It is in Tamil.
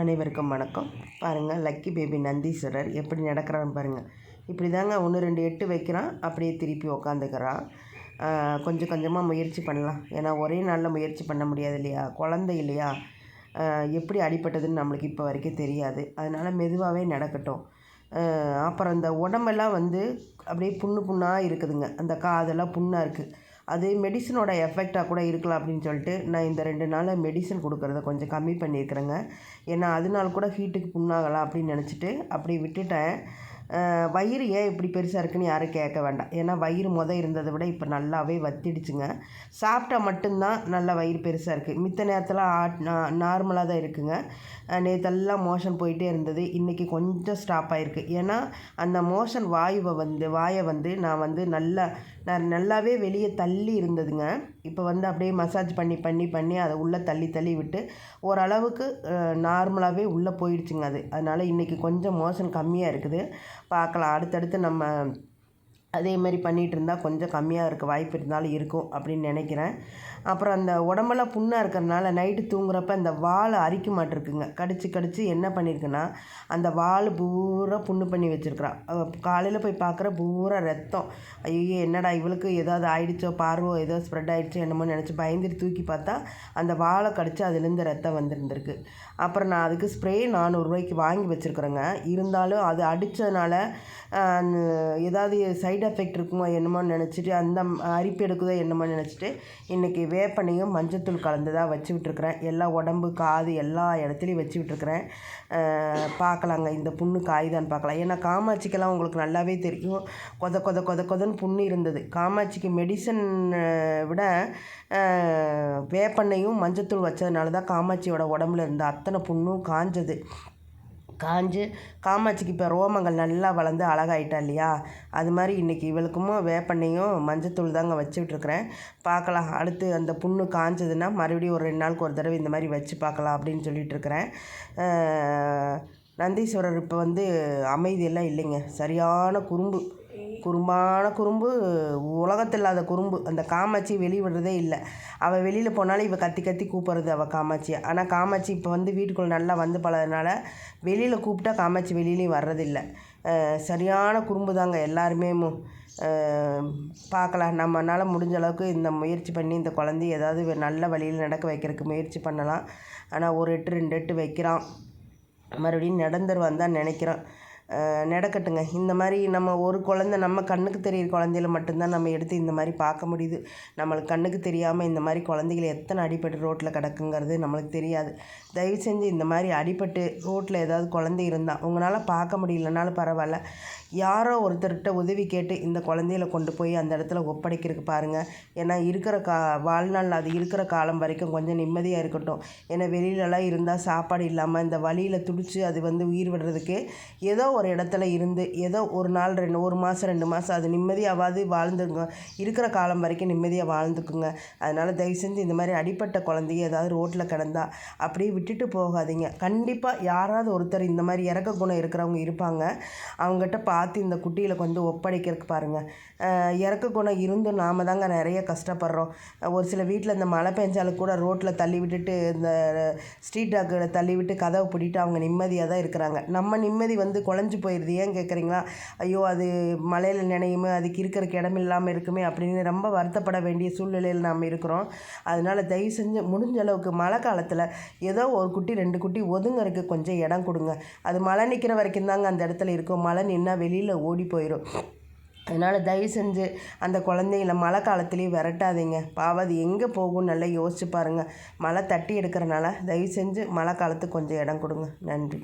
அனைவருக்கும் வணக்கம். பாருங்கள் லக்கி பேபி நந்தீஸ்வரர் எப்படி நடக்கிறான்னு பாருங்கள் இப்படி தாங்க ஒன்று ரெண்டு எட்டு வைக்கிறான். அப்படியே திருப்பி உக்காந்துக்கிறான். கொஞ்சம் கொஞ்சமாக முயற்சி பண்ணலாம். ஏன்னா ஒரே நாளில் முயற்சி பண்ண முடியாது இல்லையா? குழந்தை இல்லையா? எப்படி அடிபட்டதுன்னு நம்மளுக்கு இப்போ வரைக்கும் தெரியாது. அதனால் மெதுவாகவே நடக்கட்டும். அப்புறம் இந்த உடம்பெல்லாம் வந்து அப்படியே புண்ணு புண்ணாக இருக்குதுங்க. அந்த காதெல்லாம் புண்ணாக இருக்குது அது மெடிசனோட எஃபெக்டாக கூட இருக்கலாம் அப்படின்னு சொல்லிட்டு நான் இந்த ரெண்டு நாளில் மெடிசன் கொடுக்குறத கொஞ்சம் கம்மி பண்ணியிருக்கிறேங்க. ஏன்னா அதனால கூட ஹீட்டுக்கு புண்ணாகலாம் அப்படின்னு நினச்சிட்டு அப்படி விட்டுட்டேன். வயிறு ஏன் இப்படி பெருசாக இருக்குன்னு யாரும் கேட்க வேண்டாம். ஏன்னா வயிறு முத இருந்ததை விட இப்போ நல்லாவே வத்திடுச்சுங்க. சாப்பிட்டா மட்டும்தான் நல்லா வயிறு பெருசாக இருக்குது மித்த நேரத்தில் ஆட் நார்மலாக தான் இருக்குங்க. நேற்றெல்லாம் மோஷன் போயிட்டே இருந்தது. இன்றைக்கி கொஞ்சம் ஸ்டாப் ஆகிருக்கு ஏன்னா அந்த மோஷன் வாயுவை வந்து வாயை வந்து நான் வந்து நல்லா நான் நல்லாவே வெளியே தள்ளி இருந்ததுங்க. இப்போ வந்து அப்படியே மசாஜ் பண்ணி பண்ணி பண்ணி அதை உள்ளே தள்ளி தள்ளி விட்டு ஓரளவுக்கு நார்மலாகவே உள்ளே போயிடுச்சுங்க அது. அதனால் இன்றைக்கி கொஞ்சம் மோஷன் கம்மியாக இருக்குது. பார்க்கலாம். அடுத்தடுத்து நம்ம அதே மாதிரி பண்ணிகிட்டு இருந்தால் கொஞ்சம் கம்மியாக இருக்க வாய்ப்பு இருந்தாலும் இருக்கும் அப்படின்னு நினைக்கிறேன். அப்புறம் அந்த உடம்பெல்லாம் புண்ணாக இருக்கிறனால நைட்டு தூங்குறப்ப அந்த வாழை அரிக்க மாட்டிருக்குங்க. கடிச்சு கடிச்சு என்ன பண்ணியிருக்குன்னா அந்த வால் பூரா புண்ணு பண்ணி வச்சுருக்குறான் காலையில் போய் பார்க்குற பூரா ரத்தம். ஐயோ என்னடா இவளுக்கு ஏதாவது ஆயிடுச்சோ பார்வோ ஏதோ ஸ்ப்ரெட் ஆகிடுச்சோ என்னமோ நினச்சி பயந்துட்டு தூக்கி பார்த்தா அந்த வாழை கடிச்சு அதுலேருந்து ரத்தம் வந்துருந்துருக்கு. அப்புறம் நான் அதுக்கு ஸ்ப்ரே நானூறுரூவாய்க்கு வாங்கி வச்சுருக்குறேங்க. இருந்தாலும் அது அடித்ததுனால ஏதாவது சைடு எஃபெக்ட் இருக்குமோ என்னமோன்னு நினச்சிட்டு அந்த அரிப்பு எடுக்குதோ என்னமோ நினச்சிட்டு இன்றைக்கி வேப்பனையும் மஞ்சத்தூள் கலந்து தான் வச்சு எல்லா உடம்பு காது எல்லா இடத்துலையும் வச்சு விட்ருக்குறேன் பார்க்கலாங்க இந்த புண்ணு காய்தான்னு பார்க்கலாம் ஏன்னா காமாட்சிக்கெல்லாம் உங்களுக்கு நல்லாவே தெரியும். கொத கொத கொத கொதன்னு புண்ணு இருந்தது. காமாட்சிக்கு மெடிசன் விட வேப்பெண்ணையும் மஞ்சத்தூள் வச்சதுனால தான் காமாட்சியோட உடம்புல இருந்த அத்தனை புண்ணும் காஞ்சது. காஞ்சு காமாட்சிக்கு இப்போ ரோமங்கள் நல்லா வளர்ந்து அழகாயிட்டா இல்லையா? அது மாதிரி இன்றைக்கி இவளுக்கும் வேப்பெண்ணையும் மஞ்சத்தூள் தாங்க வச்சுட்ருக்குறேன் பார்க்கலாம். அடுத்து அந்த புண்ணு காஞ்சதுன்னா மறுபடியும் ஒரு ரெண்டு நாளுக்கு ஒரு தடவை இந்த மாதிரி வச்சு பார்க்கலாம் அப்படின்னு சொல்லிட்டுருக்குறேன். நந்தீஸ்வரர் இப்போ வந்து அமைதியெல்லாம் இல்லைங்க. சரியான குறும்பு. குறும்பான குறும்பு உலகத்தில் இல்லாத குறும்பு. அந்த காமாட்சி வெளிவிடுறதே இல்லை. அவள் வெளியில் போனாலும் இவள் கத்தி கத்தி கூப்பிட்றது அவள் காமாட்சியை ஆனால் காமாட்சி இப்போ வந்து வீட்டுக்குள்ளே நல்லா வந்து பழகிறதுனால வெளியில் கூப்பிட்டா காமாட்சி வெளியிலையும் வர்றதில்லை. சரியான குறும்பு தாங்க எல்லாருமே பார்க்கலாம் நம்மளால் முடிஞ்ச அளவுக்கு இந்த முயற்சி பண்ணி இந்த குழந்தைய ஏதாவது நல்ல வழியில் நடக்க வைக்கிறதுக்கு முயற்சி பண்ணலாம். ஆனால் ஒரு எட்டு ரெண்டு எட்டு வைக்கிறான். மறுபடியும் நடந்துருவான் தான் நினைக்கிறேன் நடக்கட்டுங்க. இந்த மாதிரி நம்ம ஒரு குழந்த நம்ம கண்ணுக்கு தெரியிற குழந்தையில மட்டும்தான் நம்ம எடுத்து இந்த மாதிரி பார்க்க முடியுது. நம்மளுக்கு கண்ணுக்கு தெரியாமல் இந்த மாதிரி குழந்தைகள் எத்தனை அடிப்பட்டு ரோட்டில் கிடக்குங்கிறது நம்மளுக்கு தெரியாது. தயவு செஞ்சு இந்த மாதிரி அடிப்பட்டு ரோட்டில் ஏதாவது குழந்தை இருந்தால் உங்களால் பார்க்க முடியலனாலும் பரவாயில்ல. யாரோ ஒருத்தர்கிட்ட உதவி கேட்டு இந்த குழந்தையில கொண்டு போய் அந்த இடத்துல ஒப்படைக்கிறதுக்கு பாருங்கள் ஏன்னா இருக்கிற கா வாழ்நாள் அது இருக்கிற காலம் வரைக்கும் கொஞ்சம் நிம்மதியாக இருக்கட்டும். ஏன்னா வெளியிலலாம் இருந்தால் சாப்பாடு இல்லாமல் இந்த வழியில் துடிச்சு அது வந்து உயிர் விடுறதுக்கு ஏதோ ஒரு இடத்துல இருந்து ஏதோ ஒரு நாள் ரெண்டு ஒரு மாதம் ரெண்டு மாதம் அது நிம்மதியாவது வாழ்ந்துங்க. இருக்கிற காலம் வரைக்கும் நிம்மதியாக வாழ்ந்துக்குங்க. அதனால் தயவு செஞ்சு இந்த மாதிரி அடிப்பட்ட குழந்தைய ஏதாவது ரோட்டில் கிடந்தா அப்படியே விட்டுட்டு போகாதீங்க. கண்டிப்பாக யாராவது ஒருத்தர் இந்த மாதிரி இறக்க குணம் இருக்கிறவங்க இருப்பாங்க. அவங்ககிட்ட பார்த்து இந்த குட்டியில் கொண்டு ஒப்படைக்கிறதுக்கு பாருங்கள் இறக்க குணம் இருந்தும் நாம் தாங்க நிறைய கஷ்டப்படுறோம். ஒரு சில வீட்டில் இந்த மழை பெஞ்சாலும் கூட ரோட்டில் தள்ளி விட்டுட்டு இந்த ஸ்ட்ரீட் டாக்கில் தள்ளி விட்டு கதவை பிடிட்டு அவங்க நிம்மதியாக தான் இருக்கிறாங்க. நம்ம நிம்மதி வந்து குழந்தை நனைஞ்சு போயிடுது ஏன் கேட்குறீங்களா? ஐயோ அது மழையில் நினையுமே அதுக்கு இருக்கிறக்கு இடம் இல்லாமல் இருக்குமே அப்படின்னு ரொம்ப வருத்தப்பட வேண்டிய சூழ்நிலையில் நாம் இருக்கிறோம். அதனால் தயவு செஞ்சு முடிஞ்ச அளவுக்கு மழை காலத்தில் ஏதோ ஒரு குட்டி ரெண்டு குட்டி ஒதுங்கறதுக்கு கொஞ்சம் இடம் கொடுங்க. அது மழை நிற்கிற வரைக்கும் தாங்க அந்த இடத்துல இருக்கும். மழை நின்னால் வெளியில் ஓடி போயிடும் அதனால் தயவு செஞ்சு அந்த குழந்தைங்கள மழை காலத்துலேயும் விரட்டாதீங்க. பாவம் அது எங்கே போகும்னு நல்லா யோசிச்சு பாருங்கள் மழை தட்டி எடுக்கிறனால தயவு செஞ்சு மழை காலத்துக்கு கொஞ்சம் இடம் கொடுங்க. நன்றி.